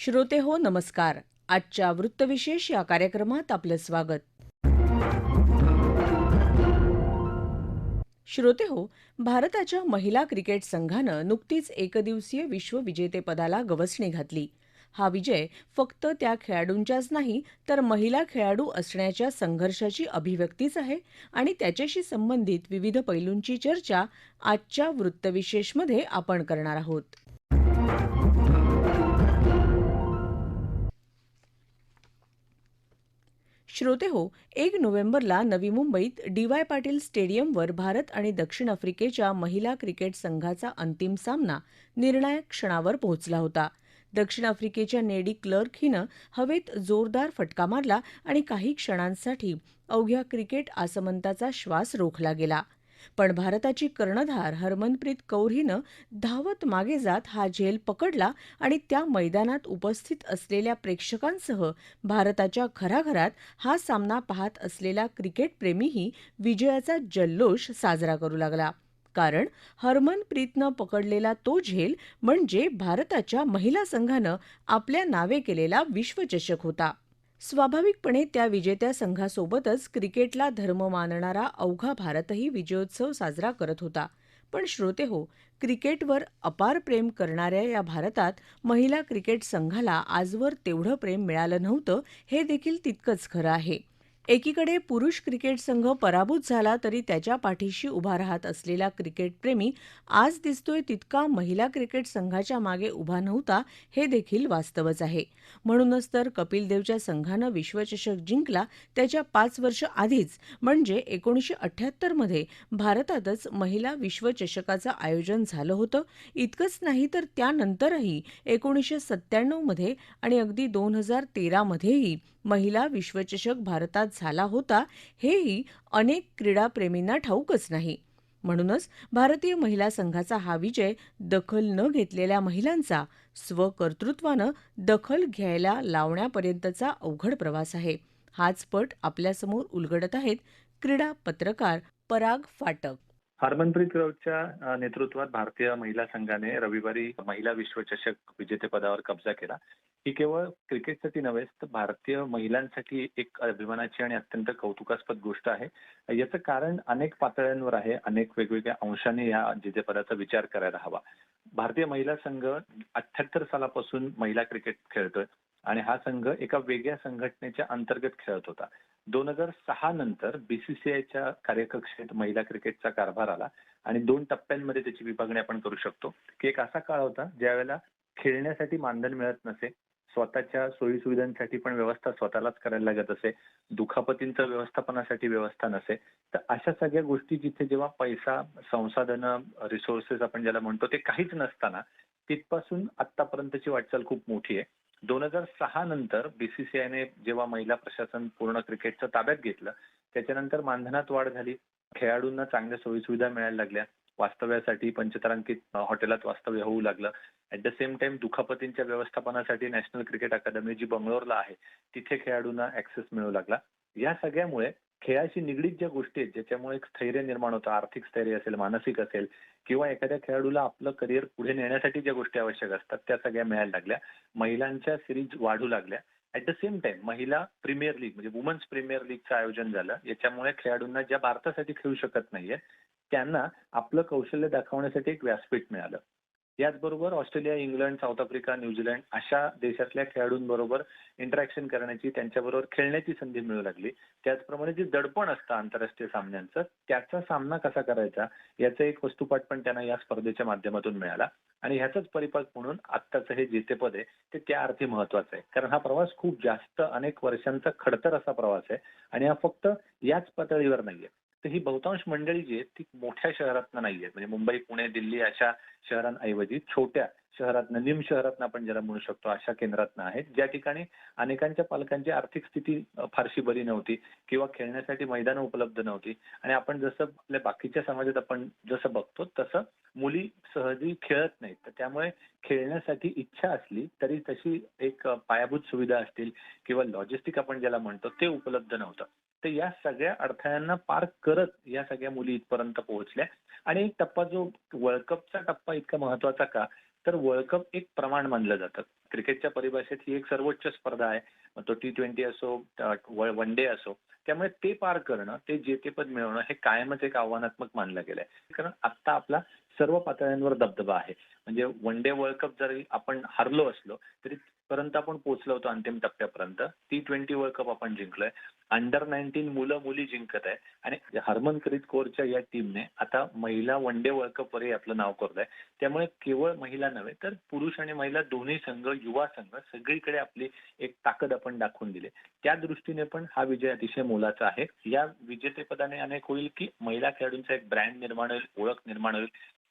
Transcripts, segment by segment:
श्रोते हो नमस्कार. आजच्या वृत्तविशेष या कार्यक्रमात आपलं स्वागत. श्रोते हो भारताच्या महिला क्रिकेट संघानं नुकतीच एकदिवसीय विश्वविजेतेपदाला गवसणी घातली. हा विजय फक्त त्या खेळाडूंच्याच नाही तर महिला खेळाडू असण्याच्या संघर्षाची अभिव्यक्तीच आहे आणि त्याच्याशी संबंधित विविध पैलूंची चर्चा आजच्या वृत्तविशेषमध्ये आपण करणार आहोत. श्रोते हो एक नोव्हेंबरला नवी मुंबईत डी वाय पाटील स्टेडियमवर भारत आणि दक्षिण आफ्रिकेच्या महिला क्रिकेट संघाचा अंतिम सामना निर्णायक क्षणावर पोहोचला होता. दक्षिण आफ्रिकेच्या नेडी क्लर्क हिनं हवेत जोरदार फटका मारला आणि काही क्षणांसाठी अवघ्या क्रिकेट आसमंताचा श्वास रोखला गेला. पण भारताची कर्णधार हरमनप्रीत कौर हिनं धावत मागे जात हा झेल पकडला आणि त्या मैदानात उपस्थित असलेल्या प्रेक्षकांसह भारताच्या घराघरात हा सामना पाहत असलेला क्रिकेटप्रेमीही विजयाचा जल्लोष साजरा करू लागला. कारण हरमनप्रीतनं पकडलेला तो झेल म्हणजे भारताच्या महिला संघानं आपल्या नावे केलेला विश्वचषक होता. स्वाभाविकपणे त्या विजेत्या संघासोबतच क्रिकेटला धर्म मानणारा अवघा भारतही विजयोत्सव साजरा करत होता. पण श्रोते हो क्रिकेटवर अपार प्रेम करणाऱ्या या भारतात महिला क्रिकेट संघाला आजवर तेवढं प्रेम मिळालं नव्हतं हे देखील तितकंच खरं आहे. एकीकडे पुरुष क्रिकेट संघ पराभूत झाला तरी त्याच्या पाठीशी उभा राहत असलेला क्रिकेटप्रेमी आज दिसतोय तितका महिला क्रिकेट संघाच्या मागे उभा नव्हता हे देखील वास्तवच आहे. म्हणूनच तर कपिल देवच्या संघानं विश्वचषक जिंकला त्याच्या पाच वर्ष आधीच म्हणजे एकोणीसशे अठ्ठ्याहत्तरमध्ये भारतातच महिला विश्वचषकाचं आयोजन झालं होतं. इतकंच नाही तर त्यानंतरही एकोणीसशे सत्त्याण्णवमध्ये आणि अगदी दोन हजार तेरामध्येही महिला विश्वचषक भारतात झाला होता हेही अनेक क्रीडाप्रेमींना ठाऊकच नाही. म्हणूनच भारतीय महिला संघाचा हा विजय दखल न घेतलेल्या महिलांचा स्वकर्तृत्वानं दखल घ्यायला लावण्यापर्यंतचा अवघड प्रवास आहे. हाच पट आपल्यासमोर उलगडत आहेत क्रीडा पत्रकार पराग फाटक. हरमनप्रीत कौरच्या नेतृत्वात भारतीय महिला संघाने रविवारी महिला विश्वचषक विजेतेपदावर कब्जा केला. ही केवळ क्रिकेटसाठी नव्हे तर भारतीय महिलांसाठी एक अभिमानाची आणि अत्यंत कौतुकास्पद गोष्ट आहे. याचं कारण अनेक पातळ्यांवर आहे अनेक वेगवेगळ्या अंशाने या जितेपदाचा विचार करायला हवा. भारतीय महिला संघ अठ्याहत्तर सालापासून महिला क्रिकेट खेळतोय आणि हा संघ एका वेगळ्या संघटनेच्या अंतर्गत खेळत होता. दोन हजार सहा नंतर बीसीसीआयच्या कार्यकक्षेत महिला क्रिकेटचा कारभार आला आणि दोन टप्प्यांमध्ये त्याची विभागणी आपण करू शकतो. की एक असा काळ होता ज्यावेळेला खेळण्यासाठी मानधन मिळत नसे स्वतःच्या सोयीसुविधांसाठी पण व्यवस्था स्वतःलाच करायला लागत असे दुखापतींचं व्यवस्थापनासाठी व्यवस्था नसे तर अशा सगळ्या गोष्टी जिथे जेव्हा पैसा संसाधनं रिसोर्सेस आपण ज्याला म्हणतो ते काहीच नसताना तिथपासून आतापर्यंतची वाटचाल खूप मोठी आहे. दोन हजार सहा नंतर बीसीसीआयने जेव्हा महिला प्रशासन पूर्ण क्रिकेटचं ताब्यात घेतलं त्याच्यानंतर मानधनात वाढ झाली खेळाडूंना चांगल्या सोयीसुविधा मिळायला लागल्या वास्तव्यासाठी पंचतारांकित हॉटेलात वास्तव्य होऊ लागलं. ऍट द सेम टाइम दुखापतींच्या व्यवस्थापनासाठी नॅशनल क्रिकेट अकादमी जी बंगलोरला आहे तिथे खेळाडूंना ऍक्सेस मिळू लागला. या सगळ्यामुळे खेळाशी निगडीत ज्या गोष्टी आहेत ज्याच्यामुळे एक स्थैर्य निर्माण होतं आर्थिक स्थैर्य असेल मानसिक असेल किंवा एखाद्या खेळाडूला आपलं करिअर पुढे नेण्यासाठी ज्या गोष्टी आवश्यक असतात त्या सगळ्या मिळायला लागल्या. महिलांच्या सिरीज वाढू लागल्या. ऍट द सेम टाइम महिला प्रीमियर लीग म्हणजे वुमन्स प्रीमियर लीगचं आयोजन झालं याच्यामुळे खेळाडूंना ज्या भारतासाठी खेळू शकत नाहीये त्यांना आपलं कौशल्य दाखवण्यासाठी एक व्यासपीठ मिळालं. याचबरोबर Australia England South Africa New Zealand अशा देशातल्या खेळाडूंबरोबर इंटरॅक्शन करण्याची त्यांच्याबरोबर खेळण्याची संधी मिळू लागली. त्याचप्रमाणे जे दडपण असतं आंतरराष्ट्रीय सामन्यांचं त्याचा सामना कसा करायचा याचं एक वस्तुपाठ पण त्यांना या स्पर्धेच्या माध्यमातून मिळाला. आणि ह्याचाच परिपाक म्हणून आत्ताचं हे जेतेपद आहे ते त्या अर्थी महत्वाचं आहे. कारण हा प्रवास खूप जास्त अनेक वर्षांचा खडतर असा प्रवास आहे. आणि हा फक्त याच पातळीवर नाहीये. तर ही बहुतांश मंडळी जी आहेत ती मोठ्या शहरातनं नाही आहेत म्हणजे मुंबई पुणे दिल्ली अशा शहरांऐवजी छोट्या शहरातनं निम शहरातनं आपण ज्याला म्हणू शकतो अशा केंद्रातनं आहेत. ज्या ठिकाणी अनेकांच्या पालकांची आर्थिक स्थिती फारशी बरी नव्हती किंवा खेळण्यासाठी मैदानं उपलब्ध नव्हती. आणि आपण जसं आपल्या बाकीच्या समाजात आपण जसं बघतो तसं मुली सहजी खेळत नाहीत. तर त्यामुळे खेळण्यासाठी इच्छा असली तरी तशी एक पायाभूत सुविधा असतील किंवा लॉजिस्टिक आपण ज्याला म्हणतो ते उपलब्ध नव्हतं. तर या सगळ्या अडथळ्यांना पार करत या सगळ्या मुली इथपर्यंत पोहोचल्या. आणि एक टप्पा जो वर्ल्ड कपचा टप्पा इतका महत्त्वाचा का? तर वर्ल्ड कप एक प्रमाण मानलं जातं. क्रिकेटच्या परिभाषेत ही एक सर्वोच्च स्पर्धा आहे. मग तो टी ट्वेंटी असो वन डे असो. त्यामुळे ते पार करणं ते जेतेपद मिळवणं हे कायमच एक आव्हानात्मक मानलं गेलंय. कारण आता आपला सर्व पातळ्यांवर दबदबा आहे. म्हणजे वन डे वर्ल्ड कप जरी आपण हरलो असलो तरी पर्यंत आपण पोहोचलो होतो अंतिम टप्प्यापर्यंत. टी ट्वेंटी वर्ल्ड कप आपण जिंकलोय. अंडर नाईन्टीन मुलं मुली जिंकत आहे. आणि हरमनप्रीत कौरच्या या टीमने आता महिला वन डे वर्ल्ड कप वरही आपलं नाव करत आहे त्यामुळे केवळ महिला नव्हे तर पुरुष आणि महिला दोन्ही संघ युवा संघ सगळीकडे आपली एक ताकद आपण दाखवून दिली. त्या दृष्टीने पण हा विजय अतिशय मोलाचा आहे. या विजेतेपदाने अनेक होईल की महिला खेळाडूंचा एक ब्रँड निर्माण होईल ओळख निर्माण होईल.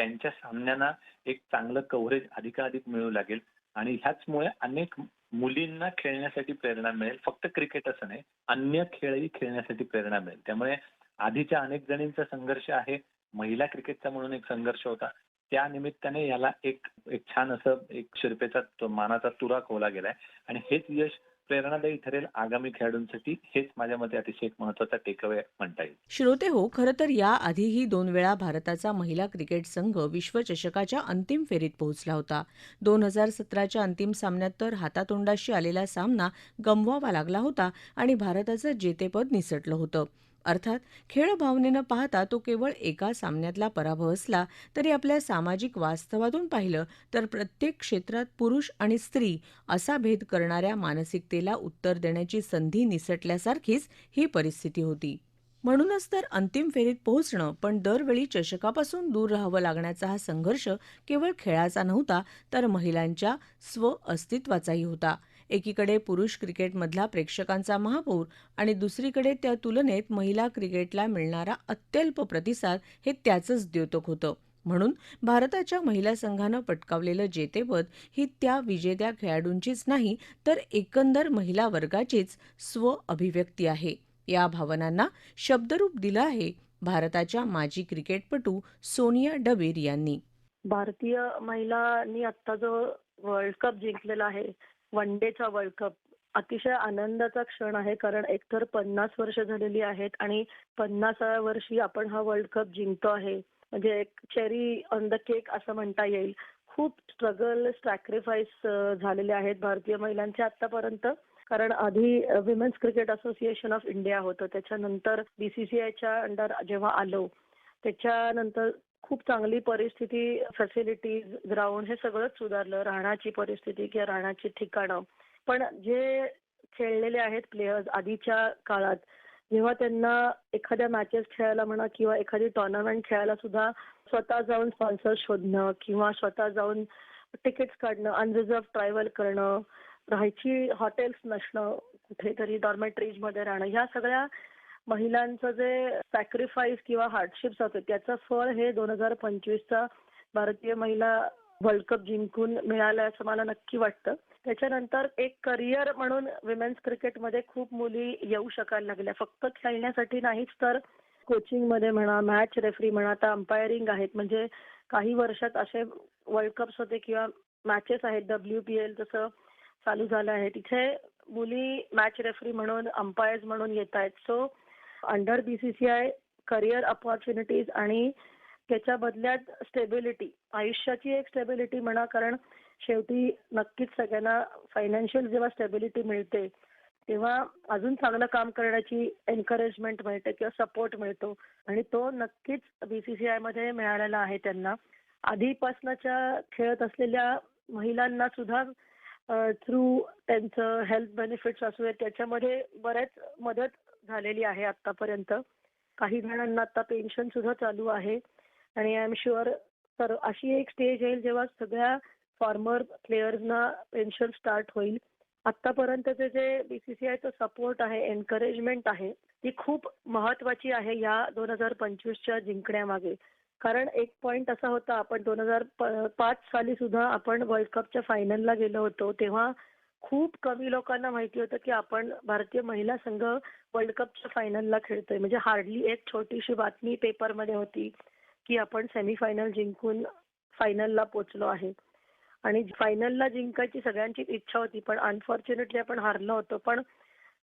त्यांच्या सामन्यांना एक चांगलं कव्हरेज अधिकाधिक मिळू लागेल. आणि ह्याचमुळे अनेक मुलींना खेळण्यासाठी प्रेरणा मिळेल. फक्त क्रिकेट असं नाही अन्य खेळही खेळण्यासाठी प्रेरणा मिळेल. त्यामुळे आधीच्या अनेक जणींचा संघर्ष आहे. महिला क्रिकेटचा म्हणून एक संघर्ष होता. त्या निमित्ताने याला एक एक छान असं एक शिरपेचा मानाचा तुरा खोवला गेलाय. आणि हेच यश प्रेरणादायी ठरेल आगामी खेळाडूंसाठी. हेच माझ्या मते अतिशय एक महत्त्वाचा टेकअवे म्हणता येईल. श्रोते हो खरं तर याआधीही दोन वेळा भारताचा महिला क्रिकेट संघ विश्वचषकाच्या अंतिम फेरीत पोहोचला होता. दोन हजार सतराच्या अंतिम सामन्यात तर हातातोंडाशी आलेला सामना गमवावा लागला होता आणि भारताचं जेतेपद निसटलं होतं. अर्थात खेळ भावनेनं पाहता तो केवळ एका सामन्यातला पराभव असला तरी आपल्या सामाजिक वास्तवातून पाहिलं तर प्रत्येक क्षेत्रात पुरुष आणि स्त्री असा भेद करणाऱ्या मानसिकतेला उत्तर देण्याची संधी निसटल्यासारखीच ही परिस्थिती होती. म्हणूनच तर अंतिम फेरीत पोहोचणं पण दरवेळी चषकापासून दूर राहावं लागण्याचा हा संघर्ष केवळ खेळाचा नव्हता तर महिलांच्या स्व अस्तित्वाचाही होता. एकीकडे पुरुष क्रिकेटमधला प्रेक्षकांचा महापौर आणि दुसरीकडे त्या तुलनेत महिला क्रिकेटला मिळणारा अत्यल्प प्रतिसाद हे त्याचंच द्योतक होतं. म्हणून भारताच्या महिला संघानं पटकावलेलं जेतेपद ही त्या विजेत्या खेळाडूंचीच नाही तर एकंदर महिला वर्गाचीच स्व अभिव्यक्ती आहे. या भावनांना शब्दरूप दिलं आहे भारताच्या माजी क्रिकेटपटू सोनिया डबेर यांनी. भारतीय महिलांनी आता जो वर्ल्ड कप जिंकलेला आहे वन डेचा वर्ल्ड कप अतिशय आनंदाचा क्षण आहे कारण एकतर पन्नास वर्ष झालेली आहेत आणि पन्नासाव्या वर्षी आपण हा वर्ल्ड कप जिंकतो आहे. म्हणजे एक चेरी ऑन द केक असं म्हणता येईल. खूप स्ट्रगल सॅक्रिफाईस झालेले आहेत भारतीय महिलांचे आतापर्यंत. कारण आधी women's cricket association of India होतं. त्याच्यानंतर बीसीसीआयच्या अंडर जेव्हा आलो त्याच्यानंतर खूप चांगली परिस्थिती फॅसिलिटीज ग्राउंड हे सगळंच सुधारलं. राहण्याची परिस्थिती किंवा राहण्याची ठिकाणं. पण जे खेळलेले आहेत प्लेयर्स आधीच्या काळात जेव्हा त्यांना एखाद्या मॅचेस खेळायला म्हणा किंवा एखादी टुर्नामेंट खेळायला सुद्धा स्वतः जाऊन स्पॉन्सर शोधणं किंवा स्वतः जाऊन तिकीट्स काढणं अनरिझर्व ट्रॅव्हल करणं राहायची हॉटेल्स नसणं कुठेतरी डॉर्मेटरीजमध्ये राहणं ह्या सगळ्या महिलांचं जे सॅक्रिफाईस किंवा हार्डशिप्स होते त्याचं फळ हे दोन हजार पंचवीसचा भारतीय महिला वर्ल्ड कप जिंकून मिळालं असं मला नक्की वाटतं. त्याच्यानंतर एक करिअर म्हणून विमेन्स क्रिकेटमध्ये खूप मुली येऊ शकायला लागल्या. फक्त खेळण्यासाठी नाहीच तर कोचिंगमध्ये म्हणा मॅच रेफरी म्हणा आता अंपायरिंग आहेत. म्हणजे काही वर्षात असे वर्ल्ड कप्स होते किंवा मॅचेस आहेत. डब्ल्यू पी एल जसं चालू झालं आहे. तिथे मुली मॅच रेफरी म्हणून अंपायर्स म्हणून येत आहेत. So under BCCI career opportunities आणि त्याच्या बदल्यात स्टेबिलिटी आयुष्याची एक स्टेबिलिटी म्हणा कारण शेवटी नक्कीच सगळ्यांना फायनान्शियल जेव्हा स्टेबिलिटी मिळते तेव्हा अजून चांगलं काम करण्याची एनकरेजमेंट मिळते किंवा सपोर्ट मिळतो. आणि तो नक्कीच बीसीसीआयमध्ये मिळालेला आहे त्यांना. आधीपासूनच्या खेळत असलेल्या महिलांना सुद्धा थ्रू त्यांचं हेल्थ बेनिफिट्स असू त्याच्यामध्ये बरेच मदत झालेली आहे आतापर्यंत. काही जणांना आता पेन्शन सुद्धा चालू आहे. आणि आय एम शुअर तर अशी एक स्टेज येईल जेव्हा सगळ्या फॉर्मर प्लेयर्सना पेन्शन स्टार्ट होईल. आतापर्यंतचे जे बीसीसीआयचं सपोर्ट आहे एनकरेजमेंट आहे ती खूप महत्वाची आहे या दोन हजार पंचवीसच्या जिंकण्यामागे. कारण एक पॉइंट असा होता आपण दोन हजार पाच साली सुद्धा आपण वर्ल्ड कपच्या फायनलला गेलो होतो तेव्हा खूप कमी लोकांना माहिती होतं की आपण भारतीय महिला संघ वर्ल्ड कपच्या फायनलला खेळतोय. म्हणजे हार्डली एक छोटीशी बातमी पेपरमध्ये होती की आपण सेमीफायनल जिंकून फायनलला पोचलो आहे. आणि फायनलला जिंकायची सगळ्यांचीच इच्छा होती पण अनफॉर्च्युनेटली आपण हारलो होतो. पण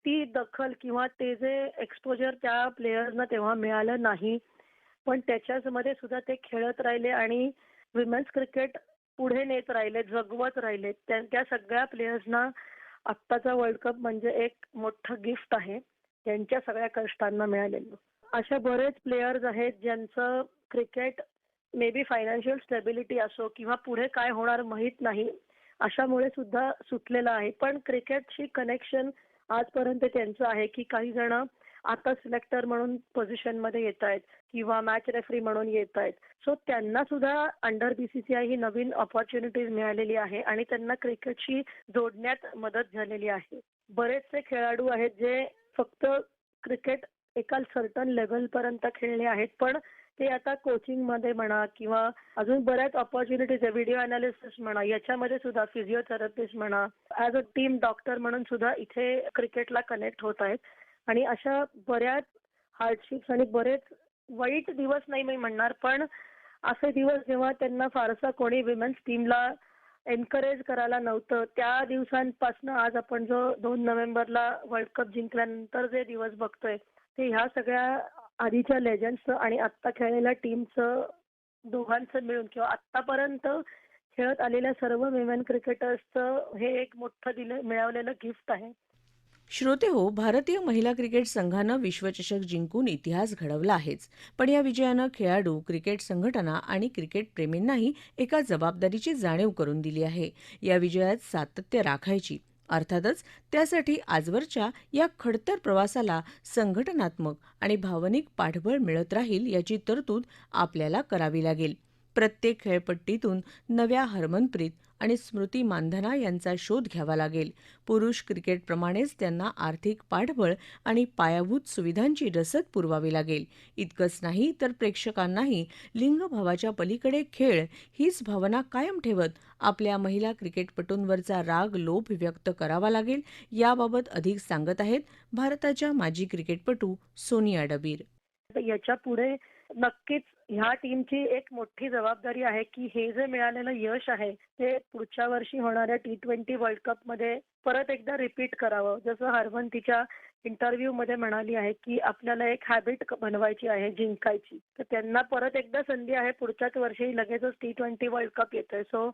ती दखल किंवा ते जे एक्सपोजर त्या प्लेयर्सना तेव्हा मिळालं नाही. पण त्याच्याच मध्ये सुद्धा ते खेळत राहिले आणि विमेन्स क्रिकेट पुढे नेत राहिले जगवत राहिले. त्या सगळ्या प्लेयर्सना आत्ताचा वर्ल्ड कप म्हणजे एक मोठं गिफ्ट आहे. त्यांच्या सगळ्या कष्टांना मिळालेलं. असे बरेच प्लेयर्स आहेत ज्यांचं cricket may be financial stability असो किंवा पुढे काय होणार माहीत नाही अशामुळे सुद्धा सुटलेलं आहे. पण क्रिकेटशी कनेक्शन आजपर्यंत त्यांचं आहे की काही जण आता सिलेक्टर म्हणून पोझिशनमध्ये येत आहेत किंवा मॅच रेफरी म्हणून येत आहेत. सो त्यांना सुद्धा अंडर बीसीसीआय ही नवीन ऑपॉर्च्युनिटीज मिळालेली आहे आणि त्यांना क्रिकेटशी जोडण्यात मदत झालेली आहे. बरेचसे खेळाडू आहेत जे फक्त क्रिकेट एका सर्टन लेवल पर्यंत खेळले आहेत पण ते आता कोचिंगमध्ये म्हणा किंवा अजून बऱ्याच ऑपॉर्च्युनिटीज आहे व्हिडिओ अनालिसिस म्हणा याच्यामध्ये सुद्धा फिजिओथेरपिस्ट म्हणा ऍज अ टीम डॉक्टर म्हणून सुद्धा इथे क्रिकेटला कनेक्ट होत आहेत. आणि अशा बऱ्याच हार्डशिप्स आणि बरेच वाईट दिवस नाही मी म्हणणार पण असे दिवस जेव्हा त्यांना फारसा कोणी विमेन्स टीमला एनकरेज करायला नव्हतं त्या दिवसांपासून आज आपण जो दोन नोव्हेंबरला वर्ल्ड कप जिंकल्यानंतर जे दिवस बघतोय ते ह्या सगळ्या आधीच्या लेजंडचं आणि आत्ता खेळलेल्या टीमचं दोघांचं मिळून किंवा आत्तापर्यंत खेळत आलेल्या सर्व विमेन क्रिकेटर्सचं हे एक मोठं दिलं मिळवलेलं गिफ्ट आहे. श्रोते हो भारतीय महिला क्रिकेट संघानं विश्वचषक जिंकून इतिहास घडवला आहेच. पण या विजयानं खेळाडू क्रिकेट संघटना आणि क्रिकेटप्रेमींनाही एका जबाबदारीची जाणीव करून दिली आहे. या विजयात सातत्य राखायची. अर्थातच त्यासाठी आजवरच्या या खडतर प्रवासाला संघटनात्मक आणि भावनिक पाठबळ मिळत राहील याची तरतूद आपल्याला करावी लागेल. प्रत्येक खेळपट्टीतून नव्या हरमनप्रीत आणि स्मृती मानधना यांचा शोध घ्यावा लागेल. पुरुष क्रिकेटप्रमाणेच त्यांना आर्थिक पाठबळ आणि पायाभूत सुविधांची रसद पुरवावी लागेल. इतकंच नाही तर प्रेक्षकांनाही लिंगभावाच्या पलीकडे खेळ हीच भावना कायम ठेवत आपल्या महिला क्रिकेटपटूंवरचा राग लोभ व्यक्त करावा लागेल याबाबत अधिक सांगत आहेत भारताच्या माजी क्रिकेटपटू सोनिया डबीर. तर याच्यापुढे नक्कीच ह्या टीमची एक मोठी जबाबदारी आहे की हे जे मिळालेलं यश आहे ते पुढच्या वर्षी होणाऱ्या टी ट्वेंटी वर्ल्ड कपमध्ये परत एकदा रिपीट करावं. जसं हरवन तिच्या इंटरव्ह्यू मध्ये म्हणाली आहे की आपल्याला एक हॅबिट बनवायची आहे जिंकायची. तर त्यांना परत एकदा संधी आहे पुढच्याच वर्षी लगेचच टी ट्वेंटी वर्ल्ड कप येतोय. सो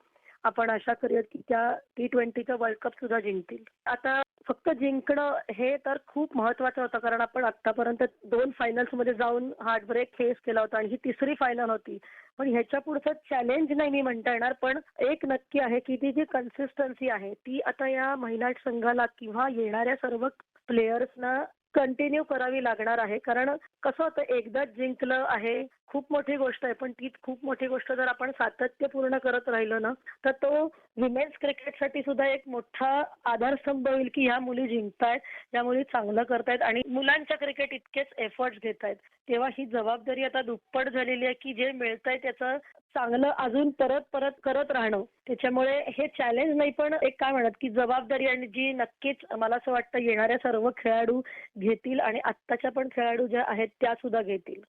आपण आशा करूयात की त्या टी ट्वेंटीचं वर्ल्ड कप सुद्धा जिंकतील. आता फक्त जिंकणं हे तर खूप महत्वाचं होतं कारण आपण आतापर्यंत दोन फायनल्समध्ये जाऊन हार्टब्रेक फेस केला होता आणि ही तिसरी फायनल होती. पण ह्याच्या पुढचं चॅलेंज नाही मी म्हणता येणार पण एक नक्की आहे की ती जी कन्सिस्टन्सी आहे ती आता या महिला संघाला किंवा येणाऱ्या सर्व प्लेयर्सना कंटिन्यू करावी लागणार आहे. कारण कसं होतं एकदाच जिंकलं आहे खूप मोठी गोष्ट आहे पण ती खूप मोठी गोष्ट जर आपण सातत्यपूर्ण करत राहिलो ना तर तो विमेन्स क्रिकेटसाठी सुद्धा एक मोठा आधारस्तंभ होईल की ह्या मुली जिंकतायत ह्या मुली चांगलं करतायत आणि मुलांच्या क्रिकेट इतकेच एफर्ट्स घेत आहेत तेव्हा ही जबाबदारी आता दुप्पट झालेली आहे की जे मिळतंय त्याचं चांगलं अजून परत परत करत राहणं. त्याच्यामुळे हे चॅलेंज नाही पण एक काय म्हणत की जबाबदारी आणि जी नक्कीच मला असं वाटतं येणाऱ्या सर्व खेळाडू घेतील आणि आत्ताच्या पण खेळाडू ज्या आहेत त्या सुद्धा घेतील.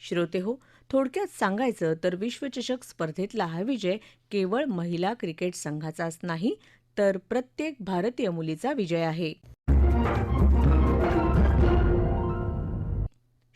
श्रोते हो. थोडक्यात सांगायचं तर विश्वचषक स्पर्धेतला हा विजय केवळ महिला क्रिकेट संघाचाच नाही तर प्रत्येक भारतीय मुलीचा विजय आहे.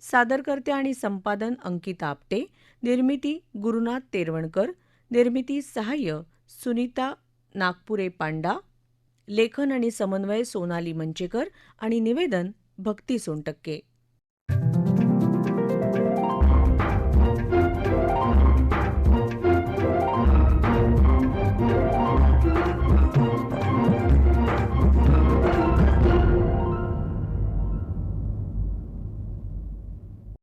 सादरकर्ते आणि संपादन अंकिता आपटे निर्मिती गुरुनाथ तेरवणकर निर्मिती सहाय्य सुनीता नागपुरे पांडा लेखन आणि समन्वय सोनाली मंचेकर आणि निवेदन भक्ती सोनटक्के.